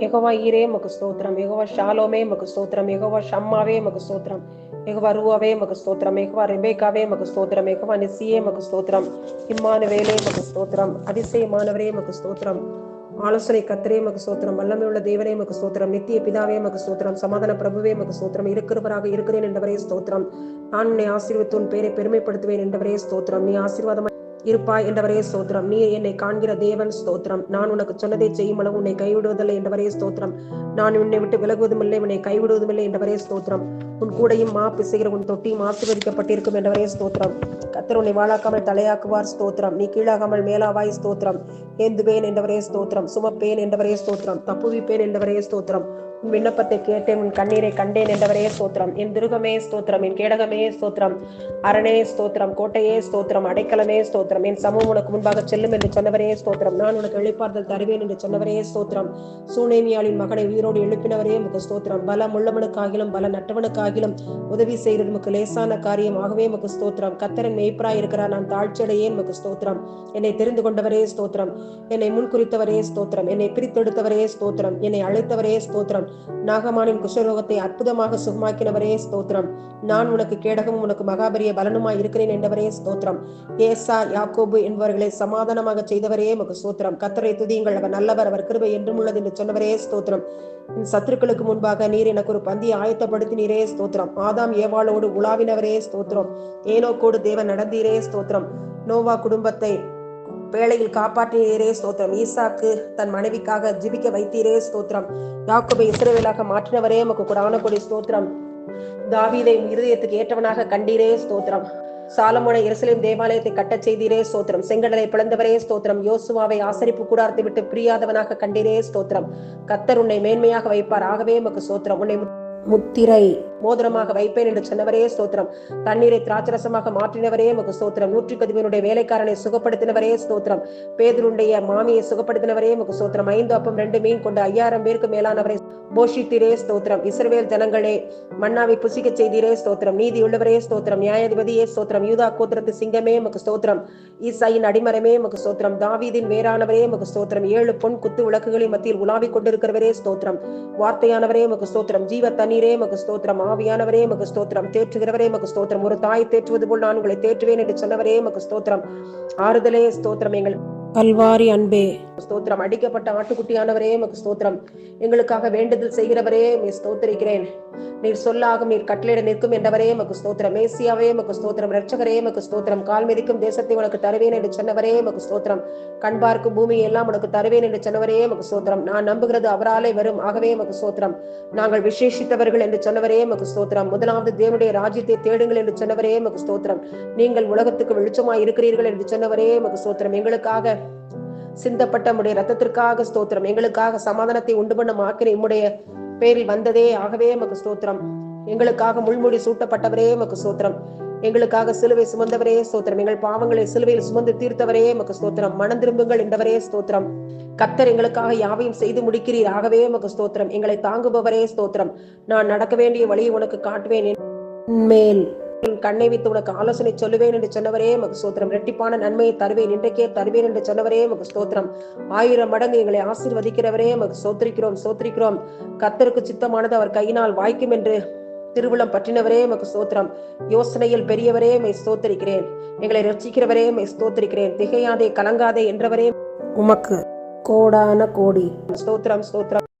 எகோவா ஈரே மக்கு ஸ்தோத்திரம் எகோவா ஷாலோமே மக்கு ஸ்தோத்திரம் எகோவா ஷம்மாவே மக்கு ஸ்தோத்திரம் எகோவா ரூவாவே மக்கு ஸ்தோத்திரம் எகோவா ரெபேக்காவே மக்கு ஸ்தோத்திரம் எகோவா நிசியே மக்கு ஸ்தோத்திரம் இம்மானுவேலே மக்கு ஸ்தோத்திரம் அதிசயமானவரே மக்கு ஸ்தோத்திரம் ஆலோசனை கத்திரே மக்கு ஸ்தோத்திரம் வல்லமை உள்ள தேவனே மக்கு ஸ்தோத்திரம் நித்திய பிதாவே மக்கு ஸ்தோத்திரம் சமாதான பிரபுவே மக்கு ஸ்தோத்திரம் இருக்கிறவராக இருக்கிறேன் என்றவரே ஸ்தோத்திரம் நான் உன்னை ஆசீர்வித்து பேரை பெருமைப்படுத்துவேன் என்றவரே ஸ்தோத்திரம் நீ ஆசீர்வாதம் இருப்பாய் என்றவரே ஸ்தோத்திரம். நீ என்னை காண்கிற தேவன் ஸ்தோத்திரம். நான் உனக்கு சொன்னதை செய்யும் அளவு உன்னை கைவிடுவதில்லை என்றவரே ஸ்தோத்திரம். நான் உன்னை விட்டு விலகுவதும் இல்லை உன்னை கைவிடுவதும் இல்லை என்றவரே ஸ்தோத்திரம். உன் கூடையும் மா பிசைகிற உன் தொட்டியும் ஆசிர்வதிக்கப்பட்டிருக்கும் என்றவரே ஸ்தோத்திரம். கத்தர் உன்னை வாழாக்காமல் தலையாக்குவார் ஸ்தோத்திரம். நீ கீழாகாமல் மேலாவாய் ஸ்தோத்திரம். ஏந்துவேன் என்றவரே ஸ்தோத்திரம். சுமப்பேன் என்றவரே ஸ்தோத்திரம். தப்புவிப்பேன் என்றவரே ஸ்தோத்திரம். விண்ணப்பத்தை கேட்டேன் உன் கண்ணீரை கண்டேன் என்றவரே ஸ்தோத்திரம். என் திருகமே ஸ்தோத்திரம் என் கேடகமே ஸ்தோத்திரம். அரணே ஸ்தோத்திரம் கோட்டையே ஸ்தோத்திரம் அடைக்கலமே ஸ்தோத்திரம். என் சமூகம் உனக்கு முன்பாக செல்லும் என்று சொன்னவரே ஸ்தோத்திரம். நான் உனக்கு வெளிப்பார்த்தல் தருவேன் என்று சொன்னவரே ஸ்தோத்திரம். சூனேமியாளின் மகனை உயிரோடு எழுப்பினவரே உமக்கு ஸ்தோத்திரம். பலம் உள்ளவனுக்காகிலும் பல நட்டவனுக்காகிலும் உதவி செய்கிறது உமக்கு லேசான காரியம். ஆகவே உமக்கு ஸ்தோத்திரம். கத்தரன் மெய்ப்பராய் இருக்கிறார் நான் தாழ்ச்சியடையேன் உமக்கு ஸ்தோத்திரம். என்னை தெரிந்து கொண்டவரே ஸ்தோத்திரம். என்னை முன்குறித்தவரே ஸ்தோத்திரம். என்னை பிரித்தெடுத்தவரே ஸ்தோத்திரம். என்னை அழைத்தவரே ஸ்தோத்திரம். நாகமானின் குஷரோகத்தை அற்புதமாக சுகமாக்கினவரே ஸ்தோத்திரம். நான் உனக்கு கேடகமும் உனக்கு மகாபரிய பலனுமாய் இருக்கிறேன் என்றவரே ஸ்தோத்திரம். ஏசா யாக்கோபு என்பவர்களை சமாதானமாக செய்தவரே உமக்கு ஸ்தோத்திரம். கத்தரை துதியுங்கள் அவர் நல்லவர் அவர் கிருபை என்றும் உள்ளது என்று சொன்னவரே ஸ்தோத்திரம். சத்துருக்களுக்கு முன்பாக நீர் எனக்கு ஒரு பந்தியை ஆயத்தப்படுத்தினீரே ஸ்தோத்திரம். ஆதாம் ஏவாளோடு உலாவினவரே ஸ்தோத்திரம். ஏனோக்கோடு தேவன் நடந்தீரே ஸ்தோத்திரம். நோவா குடும்பத்தை வேளையில் காப்பாற்றினீரே ஸ்தோத்திரம். ஈசாக்கு தன் மனைவிக்காக ஜிபிக்க வைத்தீரே ஸ்தோத்திரம். யாக்கோபை இஸ்ரவேலாக மாற்றினவரே உமக்கு குடான கொடி ஸ்தோத்திரம். தாவீதை இருதயத்துக்கு ஏற்றவனாக கண்டீரே ஸ்தோத்திரம். சாலமோனை எருசலேம் தேவாலயத்தை கட்டச் செய்தீரே ஸ்தோத்திரம். செங்கடலை பிளந்தவரே ஸ்தோத்திரம். யோசுவாவை ஆசரிப்பு கூடாரத்தை விட்டு பிரியாதவனாக கண்டீரே ஸ்தோத்திரம். கத்தர் உன்னை மேன்மையாக வைப்பார். ஆகவே உமக்கு ஸ்தோத்திரம். உன்னை முத்திரை மோதிரமாக வைப்பேன் என்று சொன்னவரே ஸ்தோத்திரம். தண்ணீரை திராட்சரசமாக மாற்றினவரே உமக்கு ஸ்தோத்திரம். நூற்றி பதிமூனுடைய வேலைக்காரனை சுகப்படுத்தினவரே ஸ்தோத்திரம். பேதருடைய மாமியை சுகப்படுத்தினவரே உமக்கு ஸ்தோத்திரம். ஐந்து அப்பம் ரெண்டு மீன் கொண்டு ஐயாயிரம் பேருக்கு மேலானவரை போஷித்திரே ஸ்தோத்திரம். இஸ்ரவேல் ஜனங்களே மன்னாவை புசிக்க செய்தீரே ஸ்தோத்திரம். நீதி உள்ளவரே ஸ்தோத்திரம். நியாயாதிபதியே ஸ்தோத்திரம். யூதா கோத்திரத்து சிங்கமே உமக்கு ஸ்தோத்திரம். ஈசாயின் அடிமரமே உமக்கு ஸ்தோத்திரம். தாவீதின் வேறானவரே உமக்கு ஸ்தோத்திரம். ஏழு பொன் குத்து விளக்குகளின் மத்தியில் உலாவிக் கொண்டிருக்கிறவரே ஸ்தோத்திரம். வார்த்தையானவரே உமக்கு ஸ்தோத்திரம். ஜீவ தண்ணீரே உமக்கு ஸ்தோத்திரம். ஆவியானவரே உமக்கு ஸ்தோத்திரம். தேற்றுகிறவரே உமக்கு ஸ்தோத்திரம். ஒரு தாய் தேற்றுவது போல் நான் உங்களை தேற்றுவேன் என்று சொன்னவரே உமக்கு ஸ்தோத்திரம். ஆறுதலே ஸ்தோத்திரம். எங்கள் கல்வாரி அன்பே ஸ்தோத்திரம் அடிக்கப்பட்ட ஆட்டுக்குட்டியானவரே உமக்கு ஸ்தோத்திரம் எங்களுக்காக வேண்டுதல் செய்கிறவரே உம்மை ஸ்தோத்திரிக்கிறேன் நீர் சொல்லாகும் நீர் கட்டளையிட நிற்கும் என்றவரே உமக்கு ஸ்தோத்திரம் மேசியாவே உமக்கு ஸ்தோத்திரம் ரட்சகரே உமக்கு ஸ்தோத்திரம் கால் மிதிக்கும் தேசத்தை உனக்கு தருவேன் என்று சொன்னவரே உமக்கு ஸ்தோத்திரம் கண் பார்க்கும் பூமி எல்லாம் உனக்கு தருவேன் என்று சொன்னவரே உமக்கு ஸ்தோத்திரம் நான் நம்புகிறது அவராலே வரும் ஆகவே உமக்கு ஸ்தோத்திரம் நாங்கள் விசேஷித்தவர்கள் என்று சொன்னவரே உமக்கு ஸ்தோத்திரம் முதலாவது தேவனுடைய ராஜ்யத்தை தேடுங்கள் என்று சொன்னவரே உமக்கு ஸ்தோத்திரம் நீங்கள் உலகத்துக்கு வெளிச்சமாய் இருக்கிறீர்கள் என்று சொன்னவரே உமக்கு ஸ்தோத்திரம் எங்களுக்காக சிந்தப்பட்ட உடைய ரத்தத்திற்காக ஸ்தோத்திரம். எங்களுக்காக சமாதானத்தை உண்டு பண்ண மாக்கிற உம்முடைய பேரில் வந்ததே ஆகவே எமக்கு ஸ்தோத்திரம். எங்களுக்காக முள்மொழி சூட்டப்பட்டவரே எமக்கு ஸ்தோத்திரம். எங்களுக்காக சிலுவை சுமந்தவரே ஸ்தோத்திரம். எங்கள் பாவங்களை சிலுவையில் சுமந்து தீர்த்தவரே எமக்கு ஸ்தோத்திரம். மனம் திரும்புங்கள் என்றவரே ஸ்தோத்திரம். கத்தர் எங்களுக்காக யாவையும் செய்து முடிக்கிறீர் ஆகவே எமக்கு ஸ்தோத்திரம். எங்களை தாங்குபவரே ஸ்தோத்திரம். நான் நடக்க வேண்டிய வழியை உனக்கு காட்டுவேன் மேல். உன் கண்ணை வைத்து உனக்கு ஆலோசனை சொல்லுவேன் என்று சொன்னவரே மகு ஸ்தோத்திரம். ரெட்டிப்பான நன்மையை தருவேன் இன்றைக்கே தருவேன் என்று சொன்னவரே மகு ஸ்தோத்திரம். ஆயிரம் மடங்கு எங்களை ஆசீர்வதிக்கிறவரே மகு சோத்திரிக்கிறோம் சோத்திரிக்கிறோம் கத்தருக்கு சித்தமானது அவர் கையினால் வாய்க்கும் என்று திருவிழம் பற்றினவரே மக்கு ஸ்தோத்திரம். யோசனையில் பெரியவரே மை ஸ்தோத்திரிக்கிறேன். எங்களை ரசிக்கிறவரே மை ஸ்தோத்திரிக்கிறேன். திகையாதே கலங்காதே என்றவரே உமக்கு கோடான கோடி. ஸ்தோத்திரம் ஸ்தோத்திரம்.